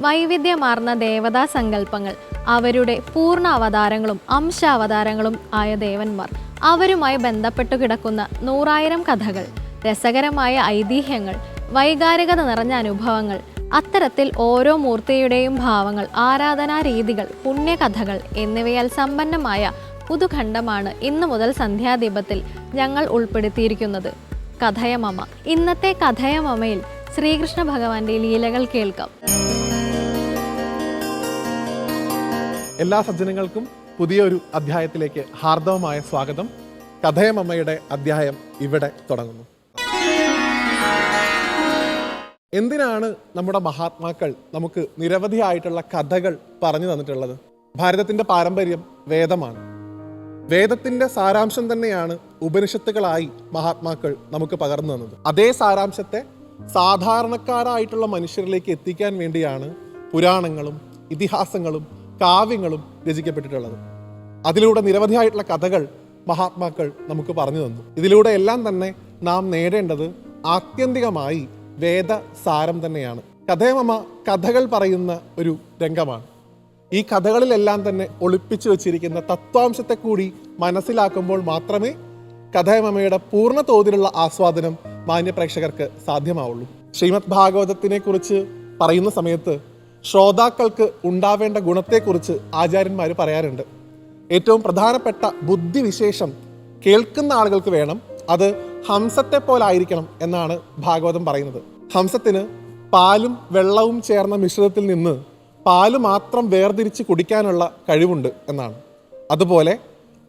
വൈവിധ്യമാർന്ന ദേവതാ സങ്കല്പങ്ങൾ അവരുടെ പൂർണ അവതാരങ്ങളും അംശാവതാരങ്ങളും ആയ ദേവന്മാർ. അവരുമായി ബന്ധപ്പെട്ടു കിടക്കുന്ന നൂറായിരം കഥകൾ രസകരമായ ഐതിഹ്യങ്ങൾ വൈകാരികത നിറഞ്ഞ അനുഭവങ്ങൾ അത്തരത്തിൽ ഓരോ മൂർത്തിയുടെയും ഭാവങ്ങൾ ആരാധനാ രീതികൾ പുണ്യകഥകൾ എന്നിവയാൽ സമ്പന്നമായ പുതുഖണ്ഡമാണ് ഇന്നു മുതൽ സന്ധ്യാദീപത്തിൽ ഞങ്ങൾ ഉൾപ്പെടുത്തിയിരിക്കുന്നത്. കഥയമമ ഇന്നത്തെ കഥയമമയിൽ ശ്രീകൃഷ്ണ ഭഗവാന്റെ ലീലകൾ കേൾക്കാം. എല്ലാ സജ്ജനങ്ങൾക്കും പുതിയൊരു അധ്യായത്തിലേക്ക് ഹാർദവമായ സ്വാഗതം. കഥയമ്മയുടെ അധ്യായം ഇവിടെ തുടങ്ങുന്നു. എന്തിനാണ് നമ്മുടെ മഹാത്മാക്കൾ നമുക്ക് നിരവധിയായിട്ടുള്ള കഥകൾ പറഞ്ഞു തന്നിട്ടുള്ളത്? ഭാരതത്തിന്റെ പാരമ്പര്യം വേദമാണ്. വേദത്തിന്റെ സാരാംശം തന്നെയാണ് ഉപനിഷത്തുകളായി മഹാത്മാക്കൾ നമുക്ക് പകർന്നു തന്നത്. അതേ സാരാംശത്തെ സാധാരണക്കാരായിട്ടുള്ള മനുഷ്യരിലേക്ക് എത്തിക്കാൻ വേണ്ടിയാണ് പുരാണങ്ങളും ഇതിഹാസങ്ങളും കാവ്യങ്ങളും രചിക്കപ്പെട്ടിട്ടുള്ളത്. അതിലൂടെ നിരവധിയായിട്ടുള്ള കഥകൾ മഹാത്മാക്കൾ നമുക്ക് പറഞ്ഞു തന്നു. ഇതിലൂടെ എല്ലാം തന്നെ നാം നേടേണ്ടത് ആത്യന്തികമായി വേദ സാരം തന്നെയാണ് കഥയമമ്മ കഥകൾ പറയുന്ന ഒരു രംഗമാണ്. ഈ കഥകളിലെല്ലാം തന്നെ ഒളിപ്പിച്ചു വച്ചിരിക്കുന്ന തത്വാംശത്തെ കൂടി മനസ്സിലാക്കുമ്പോൾ മാത്രമേ കഥയമമ്മയുടെ പൂർണ തോതിലുള്ള ആസ്വാദനം മാന്യപ്രേക്ഷകർക്ക് സാധ്യമാവുള്ളൂ. ശ്രീമദ് ഭാഗവതത്തിനെ കുറിച്ച് പറയുന്ന സമയത്ത് ശ്രോതാക്കൾക്ക് ഉണ്ടാവേണ്ട ഗുണത്തെക്കുറിച്ച് ആചാര്യന്മാർ പറയാറുണ്ട്. ഏറ്റവും പ്രധാനപ്പെട്ട ബുദ്ധിവിശേഷം കേൾക്കുന്ന ആളുകൾക്ക് വേണം അത് ഹംസത്തെ പോലായിരിക്കണം എന്നാണ് ഭാഗവതം പറയുന്നത്. ഹംസത്തിന് പാലും വെള്ളവും ചേർന്ന മിശ്രിതത്തിൽ നിന്ന് പാൽ മാത്രം വേർതിരിച്ച് കുടിക്കാനുള്ള കഴിവുണ്ട് എന്നാണ്. അതുപോലെ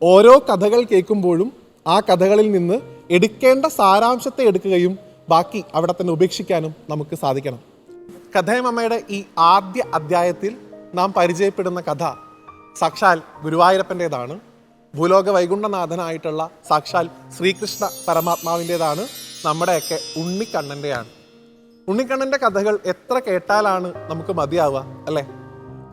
ഓരോ കഥകൾ കേൾക്കുമ്പോഴും ആ കഥകളിൽ നിന്ന് എടുക്കേണ്ട സാരാംശത്തെ എടുക്കുകയും ബാക്കി അവിടെ തന്നെ ഉപേക്ഷിക്കാനും നമുക്ക് സാധിക്കണം. കഥയമമ്മയുടെ ഈ ആദ്യ അധ്യായത്തിൽ നാം പരിചയപ്പെടുന്ന കഥ സാക്ഷാൽ ഗുരുവായൂരപ്പന്റെതാണ്. ഭൂലോക വൈകുണ്ഠനാഥനായിട്ടുള്ള സാക്ഷാൽ ശ്രീകൃഷ്ണ പരമാത്മാവിന്റെതാണ് നമ്മുടെയൊക്കെ ഉണ്ണിക്കണ്ണന്റെയാണ്. ഉണ്ണിക്കണ്ണന്റെ കഥകൾ എത്ര കേട്ടാലാണ് നമുക്ക് മതിയാവുക അല്ലേ?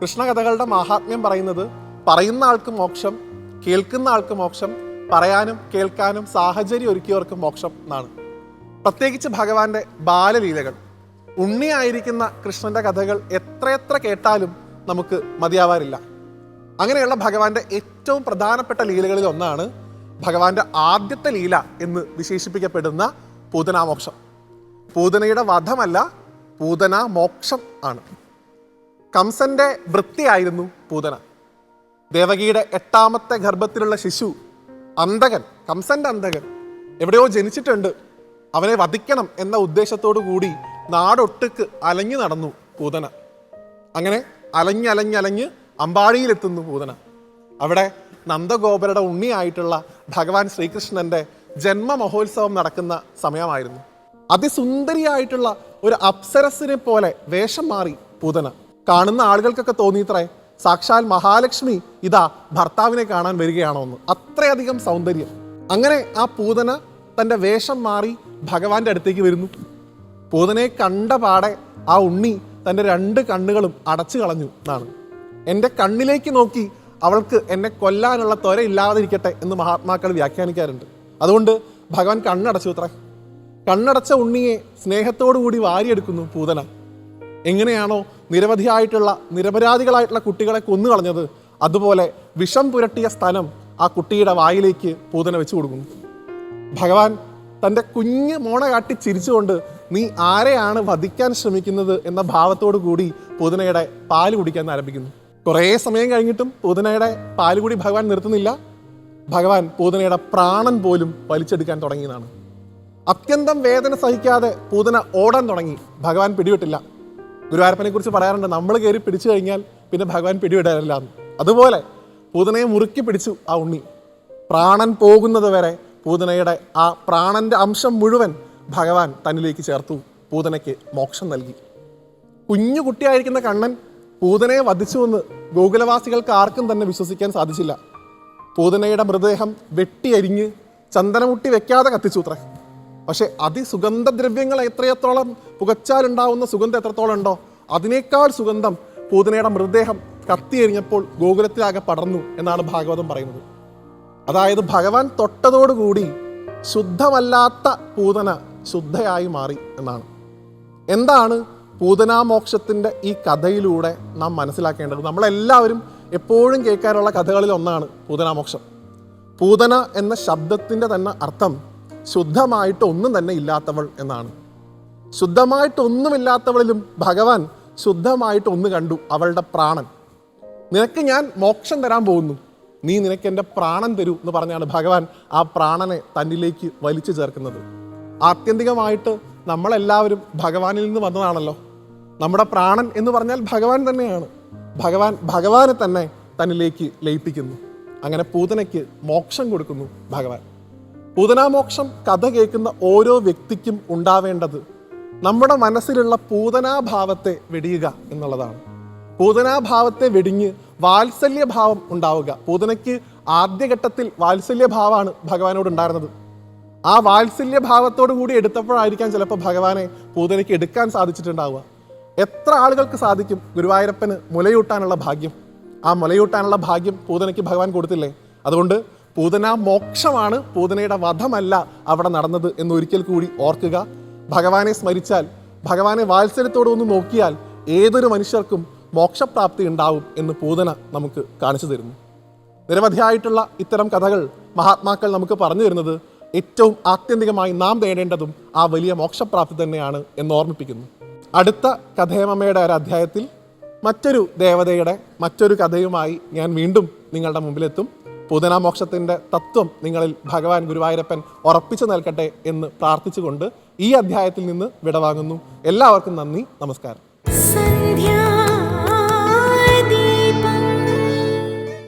കൃഷ്ണകഥകളുടെ മാഹാത്മ്യം പറയുന്നത് പറയുന്ന ആൾക്ക് മോക്ഷം കേൾക്കുന്ന ആൾക്ക് മോക്ഷം പറയാനും കേൾക്കാനും സാഹചര്യം ഒരുക്കിയവർക്ക് മോക്ഷം എന്നാണ്. പ്രത്യേകിച്ച് ഭഗവാന്റെ ബാലലീലകൾ. ഉണ്ണിയായിരിക്കുന്ന കൃഷ്ണന്റെ കഥകൾ എത്രയെത്ര കേട്ടാലും നമുക്ക് മതിയാവാറില്ല. അങ്ങനെയുള്ള ഭഗവാന്റെ ഏറ്റവും പ്രധാനപ്പെട്ട ലീലകളിൽ ഒന്നാണ് ഭഗവാന്റെ ആദ്യത്തെ ലീല എന്ന് വിശേഷിപ്പിക്കപ്പെടുന്ന പൂതനാമോക്ഷം. പൂതനയുടെ വധമല്ല പൂതനാമോക്ഷം ആണ്. കംസന്റെ വൃത്തിയായിരുന്നു പൂതന. ദേവകിയുടെ എട്ടാമത്തെ ഗർഭത്തിലുള്ള ശിശു അന്തകൻ കംസന്റെ അന്തകൻ എവിടെയോ ജനിച്ചിട്ടുണ്ട്. അവനെ വധിക്കണം എന്ന ഉദ്ദേശത്തോടു കൂടി നാടൊട്ടുക്ക് അലഞ്ഞു നടന്നു പൂതന. അങ്ങനെ അലഞ്ഞലഞ്ഞലഞ്ഞ് അമ്പാടിയിലെത്തുന്നു പൂതന. അവിടെ നന്ദഗോപരുടെ ഉണ്ണിയായിട്ടുള്ള ഭഗവാൻ ശ്രീകൃഷ്ണന്റെ ജന്മ മഹോത്സവം നടക്കുന്ന സമയമായിരുന്നു. അതിസുന്ദരിയായിട്ടുള്ള ഒരു അപ്സരസിനെ പോലെ വേഷം മാറി പൂതന. കാണുന്ന ആളുകൾക്കൊക്കെ തോന്നിയിത്രേ സാക്ഷാൽ മഹാലക്ഷ്മി ഇതാ ഭർത്താവിനെ കാണാൻ വരികയാണോ എന്ന് അത്രയധികം സൗന്ദര്യം. അങ്ങനെ ആ പൂതന തന്റെ വേഷം മാറി ഭഗവാന്റെ അടുത്തേക്ക് വരുന്നു. പൂതനയെ കണ്ട പാടെ ആ ഉണ്ണി തന്റെ രണ്ട് കണ്ണുകളും അടച്ചു കളഞ്ഞു എന്നാണ്. എന്റെ കണ്ണിലേക്ക് നോക്കി അവൾക്ക് എന്നെ കൊല്ലാനുള്ള ത്വര ഇല്ലാതിരിക്കട്ടെ എന്ന് മഹാത്മാക്കൾ വ്യാഖ്യാനിക്കാറുണ്ട്. അതുകൊണ്ട് ഭഗവാൻ കണ്ണടച്ചു അത്ര. കണ്ണടച്ച ഉണ്ണിയെ സ്നേഹത്തോടു കൂടി വാരിയെടുക്കുന്നു പൂതന. എങ്ങനെയാണോ നിരവധിയായിട്ടുള്ള നിരപരാധികളായിട്ടുള്ള കുട്ടികളെ കൊന്നുകളഞ്ഞത് അതുപോലെ വിഷം പുരട്ടിയ സ്ഥലം ആ കുട്ടിയുടെ വായിലേക്ക് പൂതന വെച്ചു കൊടുക്കുന്നു. ഭഗവാൻ തന്റെ കുഞ്ഞ് മോണ കാട്ടി ചിരിച്ചുകൊണ്ട് നീ ആരെയാണ് വധിക്കാൻ ശ്രമിക്കുന്നത് എന്ന ഭാവത്തോടു കൂടി പൂതനയുടെ പാൽ കുടിക്കാൻ ആരംഭിക്കുന്നു. കുറേ സമയം കഴിഞ്ഞിട്ടും പൂതനയുടെ പാൽ കൂടി ഭഗവാൻ നിർത്തുന്നില്ല. ഭഗവാൻ പൂതനയുടെ പ്രാണൻ പോലും വലിച്ചെടുക്കാൻ തുടങ്ങിയതാണ്. അത്യന്തം വേദന സഹിക്കാതെ പൂതന ഓടാൻ തുടങ്ങി. ഭഗവാൻ പിടിവിട്ടില്ല. ഗുരുവായൂരപ്പനെ കുറിച്ച് പറയാറുണ്ട് നമ്മൾ കയറി പിടിച്ചു കഴിഞ്ഞാൽ പിന്നെ ഭഗവാൻ പിടിവിടാറില്ല അതുപോലെ പൂതനയെ മുറുക്കി പിടിച്ചു ആ ഉണ്ണി. പ്രാണൻ പോകുന്നത് വരെ പൂതനയുടെ ആ പ്രാണന്റെ അംശം മുഴുവൻ ഭഗവാൻ തന്നിലേക്ക് ചേർത്തു. പൂതനയ്ക്ക് മോക്ഷം നൽകി. കുഞ്ഞു കുട്ടിയായിരിക്കുന്ന കണ്ണൻ പൂതനയെ വധിച്ചുവെന്ന് ഗോകുലവാസികൾക്ക് ആർക്കും തന്നെ വിശ്വസിക്കാൻ സാധിച്ചില്ല. പൂതനയുടെ മൃതദേഹം വെട്ടിയരിഞ്ഞ് ചന്ദനമുട്ടി വെക്കാതെ കത്തിച്ചു അത്ര പക്ഷെ അതിസുഗന്ധദ്രവ്യങ്ങൾ എത്രയത്തോളം പുകച്ചാലുണ്ടാവുന്ന സുഗന്ധം എത്രത്തോളം ഉണ്ടോ അതിനേക്കാൾ സുഗന്ധം പൂതനയുടെ മൃതദേഹം കത്തിയെരിഞ്ഞപ്പോൾ ഗോകുലത്തിലാകെ പടർന്നു എന്നാണ് ഭാഗവതം പറയുന്നത്. അതായത് ഭഗവാൻ തൊട്ടതോടുകൂടി ശുദ്ധമല്ലാത്ത പൂതന ശുദ്ധയായി മാറി എന്നാണ്. എന്താണ് പൂതനാമോക്ഷത്തിന്റെ ഈ കഥയിലൂടെ നാം മനസ്സിലാക്കേണ്ടത്? നമ്മളെല്ലാവരും എപ്പോഴും കേൾക്കാനുള്ള കഥകളിൽ ഒന്നാണ് പൂതനാമോക്ഷം. പൂതന എന്ന ശബ്ദത്തിന്റെ തന്നെ അർത്ഥം ശുദ്ധമായിട്ട് ഒന്നും തന്നെ ഇല്ലാത്തവൾ എന്നാണ്. ശുദ്ധമായിട്ട് ശുദ്ധമായിട്ടൊന്നുമില്ലാത്തവളിലും ഭഗവാൻ ശുദ്ധമായിട്ട് ഒന്ന് കണ്ടു അവളുടെ പ്രാണൻ. നിനക്ക് ഞാൻ മോക്ഷം തരാൻ പോകുന്നു. നീ നിനക്ക് എന്റെ പ്രാണൻ തരൂ എന്ന് പറഞ്ഞാണ് ഭഗവാൻ ആ പ്രാണനെ തന്നിലേക്ക് വലിച്ചു ചേർക്കുന്നത്. ആത്യന്തികമായിട്ട് നമ്മളെല്ലാവരും ഭഗവാനിൽ നിന്ന് വന്നതാണല്ലോ. നമ്മുടെ പ്രാണൻ എന്ന് പറഞ്ഞാൽ ഭഗവാൻ തന്നെയാണ്. ഭഗവാൻ ഭഗവാനെ തന്നെ തന്നിലേക്ക് ലയിപ്പിക്കുന്നു. അങ്ങനെ പൂതനയ്ക്ക് മോക്ഷം കൊടുക്കുന്നു ഭഗവാൻ. പൂതനാമോക്ഷം കഥ കേൾക്കുന്ന ഓരോ വ്യക്തിക്കും ഉണ്ടാവേണ്ടത് നമ്മുടെ മനസ്സിലുള്ള പൂതനാഭാവത്തെ വെടിയുക എന്നുള്ളതാണ്. പൂതനാഭാവത്തെ വെടിഞ്ഞ് വാത്സല്യഭാവം ഉണ്ടാവുക. പൂതനയ്ക്ക് ആദ്യഘട്ടത്തിൽ വാത്സല്യഭാവമാണ് ഭഗവാനോട് ഉണ്ടായിരുന്നത്. ആ വാത്സല്യ ഭാവത്തോടു കൂടി എടുത്തപ്പോഴായിരിക്കാം ചിലപ്പോൾ ഭഗവാനെ പൂതനയ്ക്ക് എടുക്കാൻ സാധിച്ചിട്ടുണ്ടാവുക. എത്ര ആളുകൾക്ക് സാധിക്കും ഗുരുവായൂരപ്പന് മുലയൂട്ടാനുള്ള ഭാഗ്യം? ആ മുലയൂട്ടാനുള്ള ഭാഗ്യം പൂതനയ്ക്ക് ഭഗവാൻ കൊടുത്തില്ലേ? അതുകൊണ്ട് പൂതന മോക്ഷമാണ് പൂതനയുടെ വധമല്ല അവിടെ നടന്നത് എന്ന് ഒരിക്കൽ കൂടി ഓർക്കുക. ഭഗവാനെ സ്മരിച്ചാൽ ഭഗവാനെ വാത്സല്യത്തോടെ ഒന്ന് നോക്കിയാൽ ഏതൊരു മനുഷ്യർക്കും മോക്ഷപ്രാപ്തി ഉണ്ടാവും എന്ന് പൂതന നമുക്ക് കാണിച്ചു തരുന്നു. നിരവധിയായിട്ടുള്ള ഇത്തരം കഥകൾ മഹാത്മാക്കൾ നമുക്ക് പറഞ്ഞു തരുന്നത് ഏറ്റവും ആത്യന്തികമായി നാം തേടേണ്ടതും ആ വലിയ മോക്ഷപ്രാപ്തി തന്നെയാണ് എന്ന് ഓർമ്മിപ്പിക്കുന്നു. അടുത്ത കഥേമമ്മയുടെ ഒരു അധ്യായത്തിൽ മറ്റൊരു ദേവതയുടെ മറ്റൊരു കഥയുമായി ഞാൻ വീണ്ടും നിങ്ങളുടെ മുമ്പിലെത്തും. പൂതനാമോക്ഷത്തിന്റെ തത്വം നിങ്ങളിൽ ഭഗവാൻ ഗുരുവായൂരപ്പൻ ഉറപ്പിച്ചു നൽകട്ടെ എന്ന് പ്രാർത്ഥിച്ചുകൊണ്ട് ഈ അധ്യായത്തിൽ നിന്ന് വിടവാങ്ങുന്നു. എല്ലാവർക്കും നന്ദി നമസ്കാരം.